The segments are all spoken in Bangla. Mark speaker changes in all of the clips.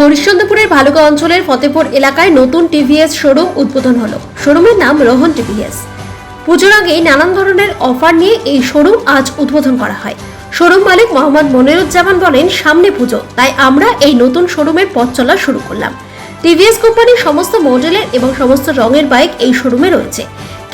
Speaker 1: হরিশ্চন্দ্রপুরের ভালুকা অঞ্চলের ফতেপুর এলাকায় নতুন টিভিএস শোরুম উদ্বোধন হলো। শোরুমের নাম রোহন টিভিএস। পুজোর আগেই নানান ধরনের অফার নিয়ে এই শোরুম আজ উদ্বোধন করা হয়। শোরুম মালিক মোহাম্মদ মনিরুজ্জামান বলেন, সামনে পুজো, তাই আমরা এই নতুন শোরুমের পথ চলা শুরু করলাম। টিভিএস কোম্পানির সমস্ত মডেলের এবং সমস্ত রঙের বাইক এই শোরুমে রয়েছে।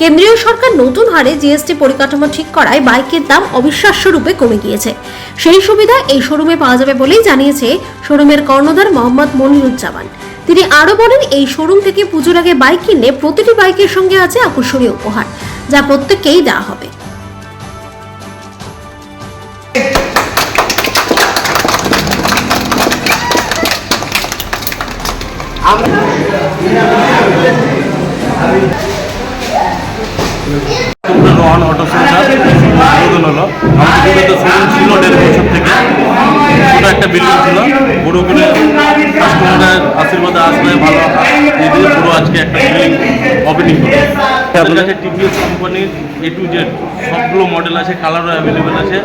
Speaker 1: কেন্দ্রীয় সরকার নতুন হারে জিএসটি পরিকাঠামো ঠিক করায় বাইকের দাম অবিশ্বাস্য রূপে কমে গিয়েছে। সেই সুবিধা এই শোরুমে পাওয়া যাবে বলেই জানিয়েছে শোরুমের কর্ণধার মোহাম্মদ মনিরুজ্জামান। তিনি আরও বলেন, এই শোরুম থেকে পুজোর আগে বাইক কিনলে প্রতিটি বাইকের সঙ্গে আছে আকর্ষণীয় উপহার, যা প্রত্যেককেই দেওয়া হবে।
Speaker 2: তোমরা রোহান অটো সেন্টার উদ্বোধন হলো আমাদের বিগত শোরুম ছিল দেড় বছর থেকে ছোটো একটা বিল্ডিং ছিল, বড় করে। কাস্টমারের আশীর্বাদে আসলে ভালো। দিয়ে পুরো আজকে একটা বিল্ডিং ওপেনিং হলো টিভিএস কোম্পানির এ টু জেড সবগুলো মডেল আছে কালারও অ্যাভেলেবেল আছে।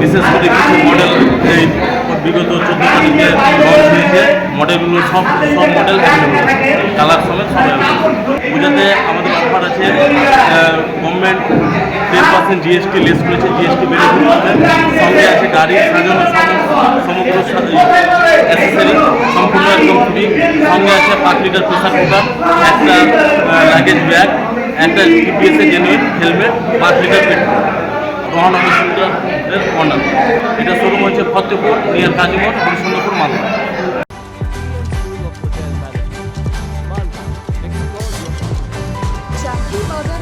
Speaker 2: বিশেষ করে কিছু মডেল এই বিগত চোদ্দ তারিখে হয়েছে। মডেলগুলো সব সব মডেল কালার সমেত সব অ্যাভেলেবেল আমাদের অফার আছে government ten percent GST less করেছে জিএসটি পাবেন সঙ্গে আছে গাড়ি, সাজানো সম- সমগ্র অ্যাসেসরি সম্পূর্ণ একদম ফ্রি সঙ্গে আছে পাঁচ লিটার প্রেসার কুকার একটা লাগেজ ব্যাগ একটা টিপিএসের জেনুইন হেলমেট পাঁচ লিটার পেট্রোল রোহান হসপিটালের অনার এটা শোরুম হচ্ছে ফতেপুর নিয়ার কাজীমঠ, হরিশ্চন্দ্রপুর, মালদা।
Speaker 3: চাকরি